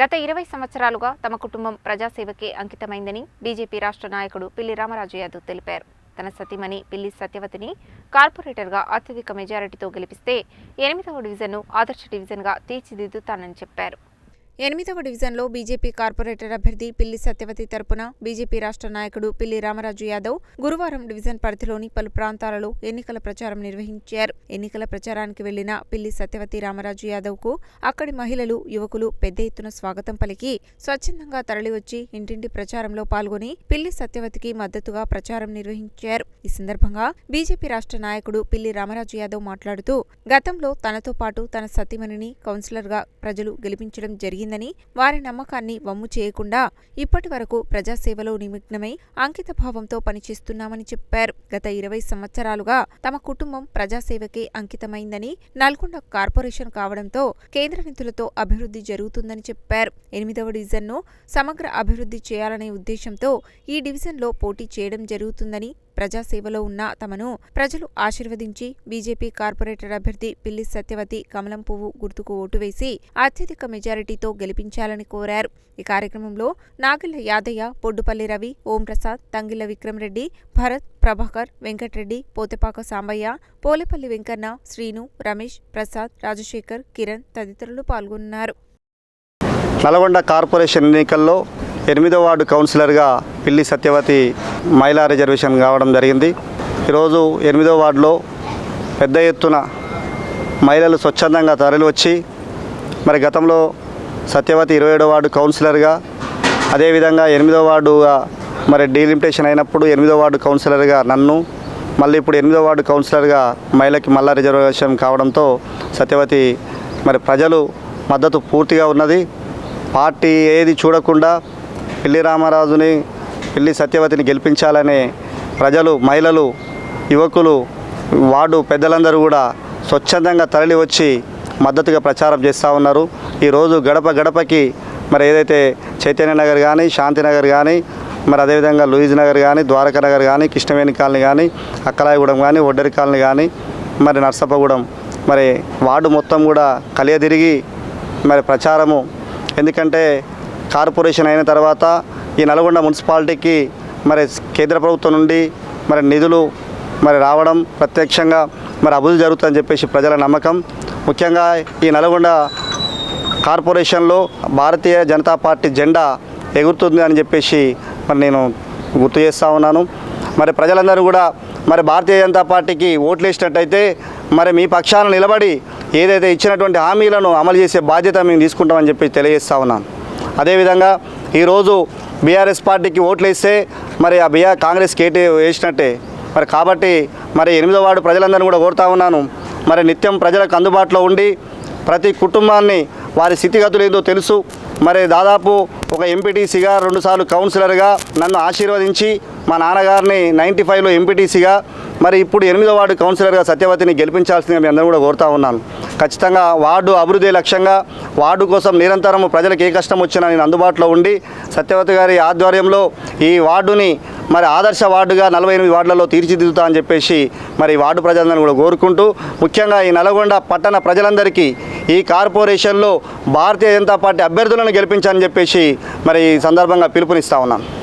గత ఇరవై సంవత్సరాలుగా తమ కుటుంబం ప్రజాసేవకే అంకితమైందని బీజేపీ రాష్ట్ర నాయకుడు పిల్లి రామరాజు యాదవ్ తెలిపారు. తన సతీమణి పిల్లి సత్యవతిని కార్పొరేటర్గా అత్యధిక మెజారిటీతో గెలిపిస్తే ఎనిమిదవ డివిజన్ను ఆదర్శ డివిజన్గా తీర్చిదిద్దుతానని చెప్పారు. ఎనిమిదవ డివిజన్లో బీజేపీ కార్పొరేటర్ అభ్యర్థి పిల్లి సత్యవతి తరపున బీజేపీ రాష్ట్ర నాయకుడు పిల్లి రామరాజు యాదవ్ గురువారం డివిజన్ పరిధిలోని పలు ప్రాంతాలలో ఎన్నికల ప్రచారం నిర్వహించారు. ఎన్నికల ప్రచారానికి వెళ్ళిన పిల్లి సత్యవతి రామరాజు యాదవ్కు అక్కడి మహిళలు యువకులు పెద్ద ఎత్తున స్వాగతం పలికి స్వచ్ఛందంగా తరలివచ్చి ఇంటింటి ప్రచారంలో పాల్గొని పిల్లి సత్యవతికి మద్దతుగా ప్రచారం నిర్వహించారు. ఈ సందర్భంగా బీజేపీ రాష్ట్ర నాయకుడు పిల్లి రామరాజు యాదవ్ మాట్లాడుతూ గతంలో తనతో పాటు తన సతీమణిని కౌన్సిలర్గా ప్రజలు గెలిపించడం జరిగింది. జరిగిందని వారి నమ్మకాన్ని వమ్ము చేయకుండా ఇప్పటి వరకు ప్రజాసేవలో నిమగ్నమై అంకిత భావంతో పనిచేస్తున్నామని చెప్పారు. గత ఇరవై సంవత్సరాలుగా తమ కుటుంబం ప్రజాసేవకే అంకితమైందని నల్గొండ కార్పొరేషన్ కావడంతో కేంద్ర నిధులతో అభివృద్ధి జరుగుతుందని చెప్పారు. ఎనిమిదవ డివిజన్ను సమగ్ర అభివృద్ధి చేయాలనే ఉద్దేశంతో ఈ డివిజన్లో పోటీ చేయడం జరుగుతుందని ప్రజాసేవలో ఉన్న తమను ప్రజలు ఆశీర్వదించి బీజేపీ కార్పొరేటర్ అభ్యర్థి పిల్లి సత్యవతి కమలం పువ్వు గుర్తుకు ఓటు వేసి అత్యధిక మెజారిటీతో గెలిపించాలని కోరారు. ఈ కార్యక్రమంలో నాగిళ్ళ యాదయ్య పొడ్డుపల్లి రవి ఓంప్రసాద్ తంగిళ్ళ విక్రమరెడ్డి భరత్ ప్రభాకర్ వెంకట్రెడ్డి పోతెపాక సాంబయ్య పోలేపల్లి వెంకన్న శ్రీను రమేష్ ప్రసాద్ రాజశేఖర్ కిరణ్ తదితరులు పాల్గొన్నారు. నల్గొండ కార్పొరేషన్ ఎన్నికల్లో ఎనిమిదో వార్డు కౌన్సిలర్గా పిల్లి సత్యవతి మహిళా రిజర్వేషన్ కావడం జరిగింది. ఈరోజు ఎనిమిదో వార్డులో పెద్ద ఎత్తున మహిళలు స్వచ్ఛందంగా తరలివచ్చి మరి గతంలో సత్యవతి ఇరవై ఏడో వార్డు కౌన్సిలర్గా అదేవిధంగా ఎనిమిదో వార్డుగా మరి డీలిమిటేషన్ అయినప్పుడు ఎనిమిదో వార్డు కౌన్సిలర్గా నన్ను మళ్ళీ ఇప్పుడు ఎనిమిదో వార్డు కౌన్సిలర్గా మహిళకి మళ్ళా రిజర్వేషన్ కావడంతో సత్యవతి మరి ప్రజలు మద్దతు పూర్తిగా ఉన్నది. పార్టీ ఏది చూడకుండా పిల్లి రామరాజుని పిల్లి సత్యవతిని గెలిపించాలనే ప్రజలు మహిళలు యువకులు వార్డు పెద్దలందరూ కూడా స్వచ్ఛందంగా తరలి వచ్చి మద్దతుగా ప్రచారం చేస్తూ ఉన్నారు. ఈరోజు గడప గడపకి మరి ఏదైతే చైతన్య నగర్ కానీ శాంతినగర్ కానీ మరి అదేవిధంగా లూయిజ్ నగర్ కానీ ద్వారకా నగర్ కానీ కృష్ణవేణి కాలనీ కానీ అక్కలాయగూడెం కానీ ఒడ్డరి కాలనీ కానీ మరి నర్సప్పగూడెం మరి వార్డు మొత్తం కూడా కలియదిరిగి మరి ప్రచారము. ఎందుకంటే కార్పొరేషన్ అయిన తర్వాత ఈ నల్గొండ మున్సిపాలిటీకి మరి కేంద్ర ప్రభుత్వం నుండి మరి నిధులు మరి రావడం ప్రత్యక్షంగా మరి అభివృద్ధి జరుగుతుందని చెప్పేసి ప్రజల నమ్మకం. ముఖ్యంగా ఈ నల్గొండ కార్పొరేషన్లో భారతీయ జనతా పార్టీ జెండా ఎగురుతుంది అని చెప్పేసి మరి నేను గుర్తు చేస్తూ ఉన్నాను. మరి ప్రజలందరూ కూడా మరి భారతీయ జనతా పార్టీకి ఓట్లు వేసినట్టయితే మరి మీ పక్షాన నిలబడి ఏదైతే ఇచ్చినటువంటి హామీలను అమలు చేసే బాధ్యత మేము తీసుకుంటామని చెప్పి తెలియజేస్తా ఉన్నాను. అదేవిధంగా ఈరోజు బీఆర్ఎస్ పార్టీకి ఓట్లు వేస్తే మరి ఆ బీఆర్ కాంగ్రెస్ కేటీ వేసినట్టే. మరి కాబట్టి మరి ఎనిమిదో వార్డు ప్రజలందరినీ కూడా కోరుతా ఉన్నాను. మరి నిత్యం ప్రజలకు అందుబాటులో ఉండి ప్రతి కుటుంబాన్ని వారి స్థితిగతులు ఏదో తెలుసు. మరి దాదాపు ఒక ఎంపీటీసీగా రెండుసార్లు కౌన్సిలర్గా నన్ను ఆశీర్వదించి మా నాన్నగారిని నైంటీ ఫైవ్లో ఎంపీటీసీగా మరి ఇప్పుడు ఎనిమిదో వార్డు కౌన్సిలర్గా సత్యవతిని గెలిపించాల్సిందిగా మీ అందరూ కూడా కోరుతా ఉన్నాను. ఖచ్చితంగా వార్డు అభివృద్ధి లక్ష్యంగా వార్డు కోసం నిరంతరం ప్రజలకు ఏ కష్టం వచ్చినా నేను అందుబాటులో ఉండి సత్యవతి గారి ఆధ్వర్యంలో ఈ వార్డుని మరి ఆదర్శ వార్డుగా నలభై ఎనిమిది వార్డులలో తీర్చిదిద్దుతా అని చెప్పేసి మరి వార్డు ప్రజలందరినీ కూడా కోరుకుంటూ ముఖ్యంగా ఈ నల్గొండ పట్టణ ప్రజలందరికీ ఈ కార్పొరేషన్లో భారతీయ జనతా పార్టీ అభ్యర్థులను గెలిపించాలని చెప్పేసి మరి ఈ సందర్భంగా పిలుపునిస్తా ఉన్నాను